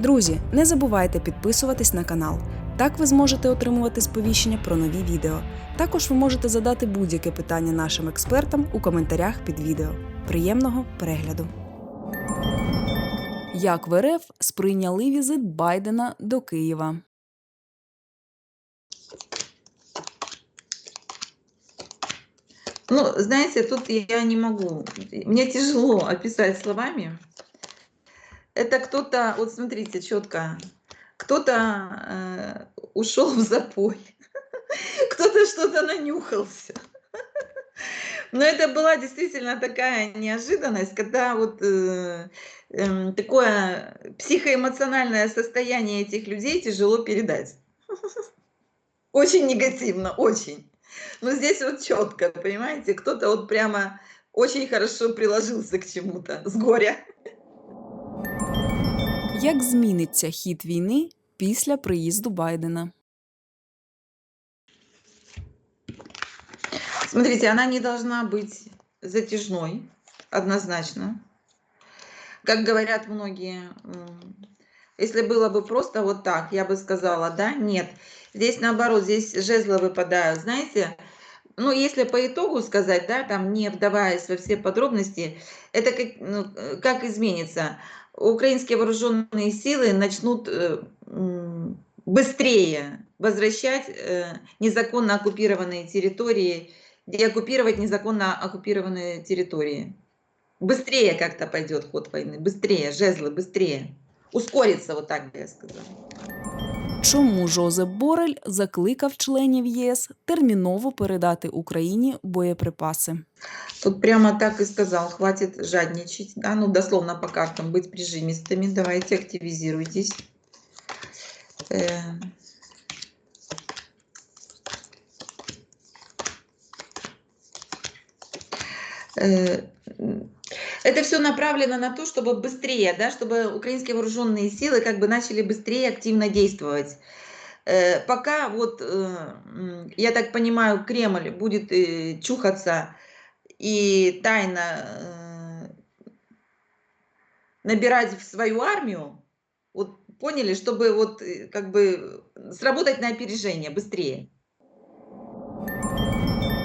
Друзі, не забувайте підписуватись на канал. Так ви зможете отримувати сповіщення про нові відео. Також ви можете задати будь-яке питання нашим експертам у коментарях під відео. Приємного перегляду! Як в РФ сприйняли візит Байдена до Києва? Ну, знаете, тут я не могу, мне тяжело описать словами. Это кто-то, вот смотрите, четко, кто-то э, ушел в запой, кто-то что-то нанюхался. Но это была действительно такая неожиданность, когда вот э, э, такое психоэмоциональное состояние этих людей тяжело передать. Очень негативно, очень. Но здесь вот четко, понимаете, кто-то вот прямо очень хорошо приложился к чему-то с горя. Як зміниться хід війни після приїзду Байдена? Смотрите, она не должна быть затяжной, однозначно. Как говорят многие, м, если было бы просто вот так, я бы сказала, да, нет. Здесь наоборот, здесь жезлы выпадают, знаете. Ну, если по итогу сказать, да, там не вдаваясь во все подробности, это как, ну, э, как изменится. Украинские вооруженные силы начнут э, быстрее возвращать э, незаконно оккупированные территории, деоккупировать незаконно оккупированные территории. Быстрее как-то пойдет ход войны, быстрее, жезлы, быстрее. Ускорится, вот так бы я сказала. Чому Жозеп Борель закликав членів ЄС терміново передати Україні боєприпаси? Тут прямо так и сказал, хватит жадничать, да, ну дословно по картам быть прижимистыми, давайте активизируйтесь. Э, э, м, Это все направлено на то, чтобы быстрее, да, чтобы украинские вооруженные силы как бы начали быстрее активно действовать. Э, Пока вот, э, я так понимаю, Кремль будет э, чухаться и тайно набирать в свою армию, вот поняли, чтобы вот как бы сработать на опережение быстрее.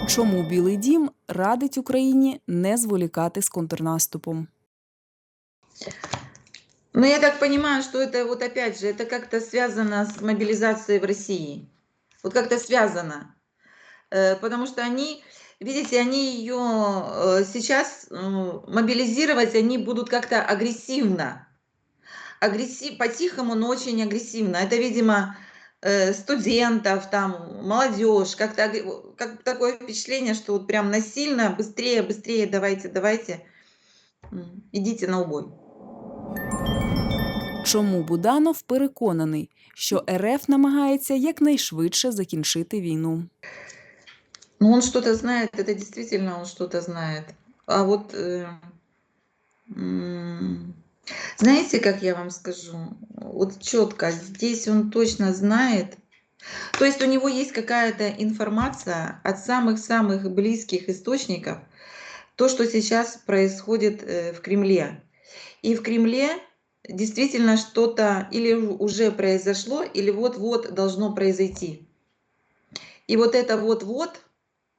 Чому Білий Дім радить Україні не зволікати з контрнаступом? Но я так понимаю, что это вот опять же, это как-то связано с мобилизацией в России. Вот как-то связано. Э, Потому что они, видите, они ее э, сейчас э, мобилизировать, они будут как-то агрессивно. Агрессив, по-тихому, но очень агрессивно. Это, видимо, э, студентов, там, молодежь, как-то агре- как такое впечатление, что вот прям насильно, быстрее, быстрее, давайте, давайте, м, идите на убой. Чому Буданов переконаний, що РФ намагається якнайшвидше закінчити війну? Ну, он что-то знает, это действительно он что-то знает. А вот, э, м, знаете, как я вам скажу? Вот четко, здесь он точно знает. То есть у него есть какая-то информация от самых-самых близких источников, то, что сейчас происходит э, в Кремле. И в Кремле действительно что-то или уже произошло, или вот-вот должно произойти. И вот это вот-вот,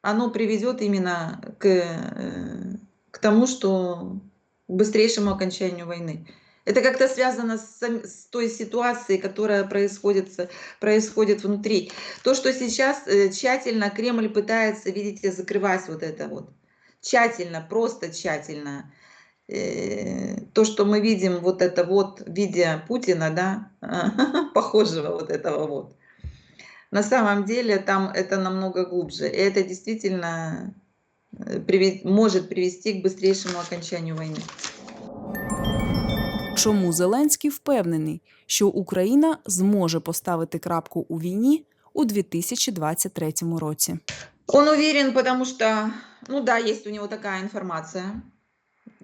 оно приведет именно к, э, к тому, что быстрейшему окончанию войны. Это как-то связано с, с той ситуацией, которая происходит, происходит внутри. То, что сейчас э, тщательно Кремль пытается, видите, закрывать вот это вот. Тщательно, просто тщательно. Э, То, что мы видим, вот это вот в виде Путина, да, похожего вот этого вот. На самом деле там это намного глубже. И это действительно может привести к быстрейшему окончанию войны. Чому Зеленський впевнений, що Україна зможе поставити крапку у війні у 2023 році? Он уверен, потому что, ну да, есть у него такая информация.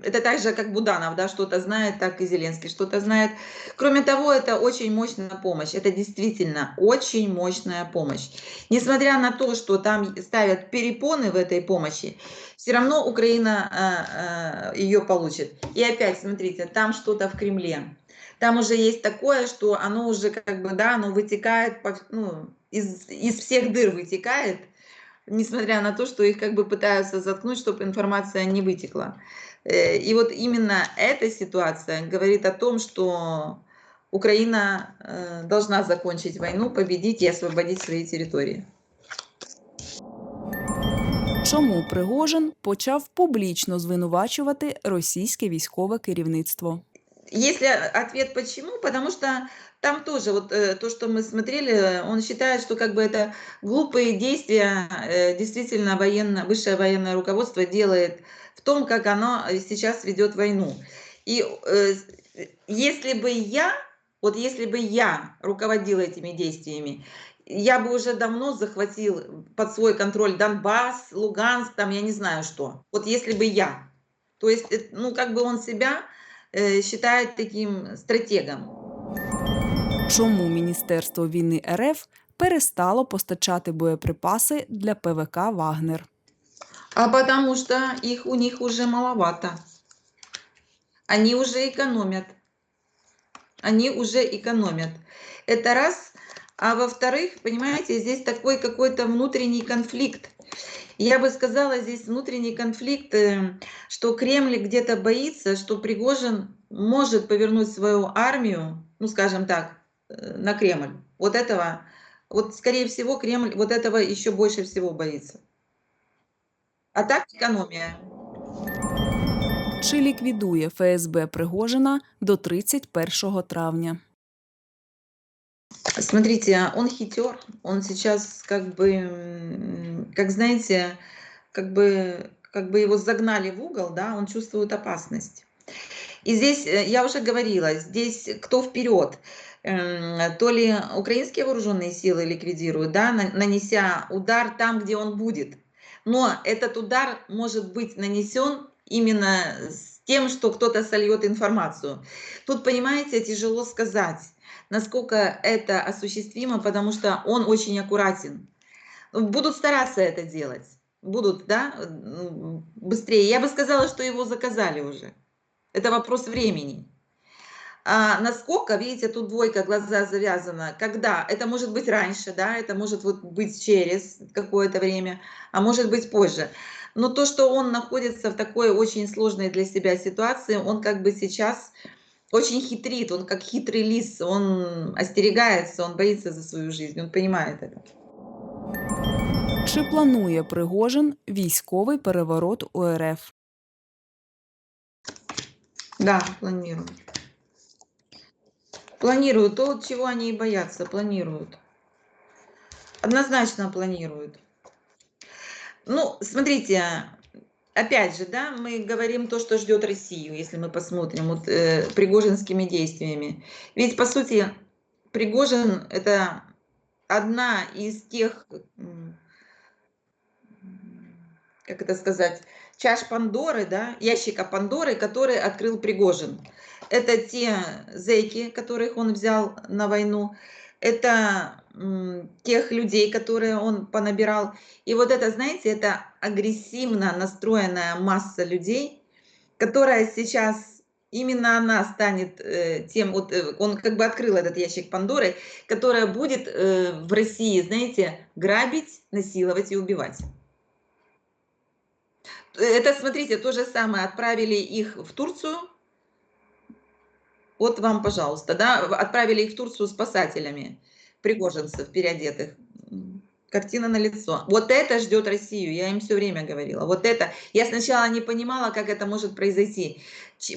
Это так же, как Буданов, да, что-то знает, так и Зеленский что-то знает. Кроме того, это очень мощная помощь. Это действительно очень мощная помощь. Несмотря на то, что там ставят перепоны в этой помощи, все равно Украина ее получит. И опять, смотрите, там что-то в Кремле. там уже есть такое, что оно уже как бы, да, оно вытекает, ну, из, из всех дыр вытекает, несмотря на то, что их как бы пытаются заткнуть, чтобы информация не вытекла. Э, И вот именно эта ситуация говорит о том, что Украина э, должна закончить войну, победить и освободить свои территории. Чому Пригожин почав публічно звинувачувати російське військове керівництво? Если ответ почему, потому что там тоже вот э, то, что мы смотрели, он считает, что как бы это глупые действия э, действительно военно, высшее военное руководство делает в том, как оно сейчас ведет войну. И э, с- если бы я, вот если бы я руководила этими действиями, я бы уже давно захватил под свой контроль Донбасс, Луганск, там я не знаю что. Вот если бы я. То есть, э, ну как бы он себя э, считает таким стратегом. Чому Міністерство війни РФ перестало постачати боєприпаси для ПВК Вагнер? А потому что их у них уже маловато. Они уже экономят. Они уже экономят. Это раз. А во-вторых, понимаете, здесь такой какой-то внутренний конфликт. Я бы сказала, здесь внутренний конфликт, э, что Кремль где-то боится, что Пригожин может повернуть свою армию, ну, скажем так, э, на Кремль. Вот этого, вот скорее всего, Кремль вот этого еще больше всего боится. А так экономия. Чи ліквідує ФСБ Пригожина до 31 травня? Смотрите, он хитер, он сейчас как бы, м, как знаете, как бы, как бы его загнали в угол, да, он чувствует опасность. И здесь, э, я уже говорила, здесь кто вперед? М, То ли украинские вооруженные силы ликвидируют, да, на- нанеся удар там, где он будет. но этот удар может быть нанесен именно с тем, что кто-то сольет информацию. Тут, понимаете, тяжело сказать, насколько это осуществимо, потому что он очень аккуратен. Будут стараться это делать, будут, да, быстрее. Я бы сказала, что его заказали уже. Это вопрос времени. А насколько, видите, тут двойка, глаза завязана, когда? Это может быть раньше, да, это может вот быть через какое-то время, а может быть позже. Но то, что он находится в такой очень сложной для себя ситуации, он как бы сейчас очень хитрит, он как хитрый лис, он остерегается, он боится за свою жизнь, он понимает это. Чи планує Пригожин військовий переворот у РФ? Да, планируют. Планируют то, чего они и боятся, планируют. Однозначно планируют. Ну, смотрите, опять же, да, мы говорим то, что ждет Россию, если мы посмотрим вот, э, пригожинскими действиями. Ведь, по сути, Пригожин – это одна из тех, как это сказать, чаш Пандоры, да, ящика Пандоры, который открыл Пригожин. Это те зэки, которых он взял на войну, это м, тех людей, которые он понабирал. И вот это, знаете, это агрессивно настроенная масса людей, которая сейчас именно она станет э, тем, вот э, он как бы открыл этот ящик Пандоры, которая будет э, в России, знаете, грабить, насиловать и убивать. Это, смотрите, то же самое, отправили их в Турцию, вот вам, пожалуйста, да, отправили их в Турцию спасателями, пригожинцев переодетых. Картина на лицо. Вот это ждет Россию, я им все время говорила. Вот это. Я сначала не понимала, как это может произойти.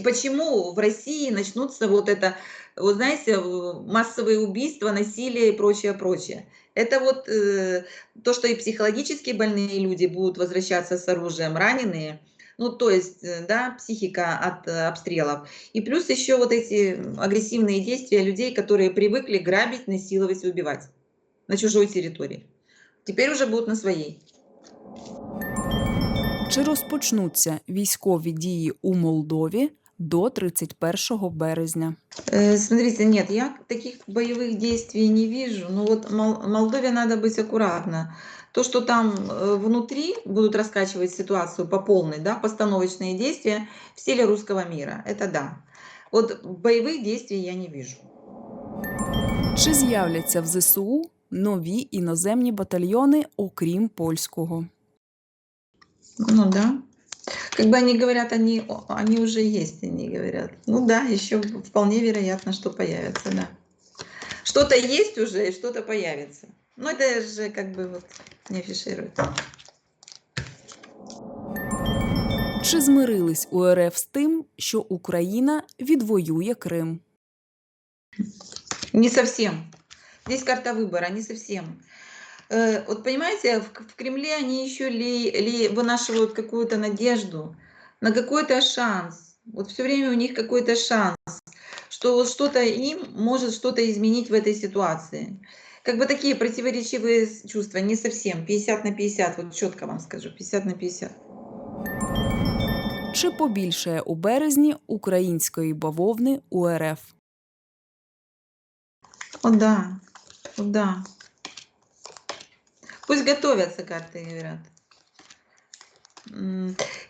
Почему в России начнутся вот это, вот знаете, массовые убийства, насилие и прочее, прочее. Это вот э, то, что и психологически больные люди будут возвращаться с оружием, раненые, ну, то есть, э, да, психика от э, обстрелов. И плюс еще вот эти агрессивные действия людей, которые привыкли грабить, насиловать и убивать на чужой территории. Теперь уже будут на своей. Чи розпочнуться військові дії у Молдові до 31 березня? Э, Смотрите, нет, я таких боевых действий не вижу. Но вот Мол- Молдове надо быть аккуратно. То, что там э, внутри будут раскачивать ситуацию по полной, да, постановочные действия в стиле русского мира, это да. Вот боевых действий я не вижу. Чи з'являться в ЗСУ нові іноземні батальйони, окрім польського? Ну да. Как бы они говорят, они, о- они уже есть, они говорят. Ну да, еще вполне вероятно, что появится, да. Что-то есть уже, и что-то появится. Но это же как бы вот не афишируется. Чи змирились у РФ з тим, що Україна відвоює Крим? Не совсем. Здесь карта выбора, не совсем. Э, Вот понимаете, в, К- в Кремле они еще ли, ли вынашивают какую-то надежду на какой-то шанс. Вот все время у них какой-то шанс, что вот что-то им может что-то изменить в этой ситуации. Как бы такие противоречивые с- чувства, не совсем. 50 на 50, вот четко вам скажу, 50 на 50. Чи побільшає у березні української бавовни у РФ? О да, о да. Пусть готовятся, карты говорят.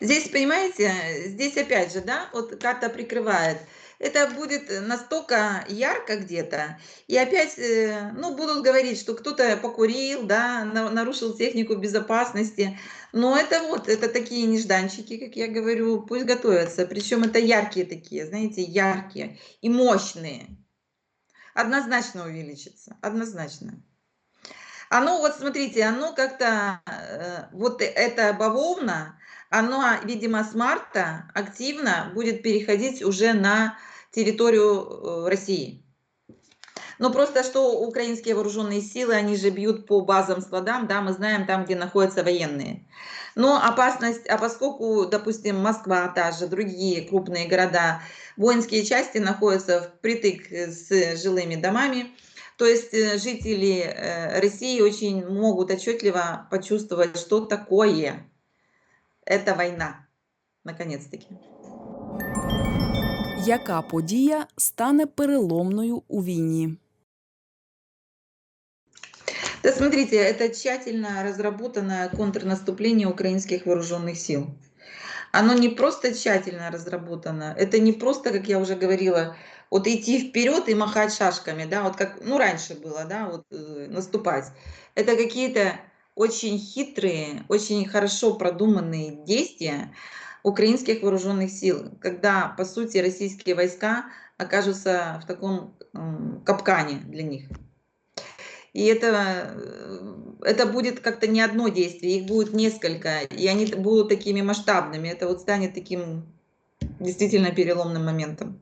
Здесь, понимаете, здесь опять же, да, вот карта прикрывает. Это будет настолько ярко где-то, и опять, э, ну, будут говорить, что кто-то покурил, да, на- нарушил технику безопасности. Но это вот, это такие нежданчики, как я говорю, пусть готовятся. Причем это яркие такие, знаете, яркие и мощные однозначно увеличится, однозначно. Оно, вот смотрите, оно как-то, э, вот эта бавовна, оно, видимо, с марта активно будет переходить уже на территорию э, России. Но просто что украинские вооруженные силы, они же бьют по базам, складам, да, мы знаем там, где находятся военные. Но опасность, а поскольку, допустим, Москва, та же, другие крупные города, воинские части находятся впритык с жилыми домами, то есть э, жители э, России очень могут отчетливо почувствовать, что такое эта война, наконец-таки. Яка подія стане переломною у війні? Да смотрите, это тщательно разработанное контрнаступление украинских вооруженных сил. Оно не просто тщательно разработано, это не просто, как я уже говорила, вот идти вперед и махать шашками, да, вот как, ну, раньше было, да, вот э, наступать. Это какие-то очень хитрые, очень хорошо продуманные действия украинских вооруженных сил, когда, по сути, российские войска окажутся в таком м, капкане для них. И это, э, это будет как-то не одно действие, их будет несколько, и они будут такими масштабными. Это вот станет таким действительно переломным моментом.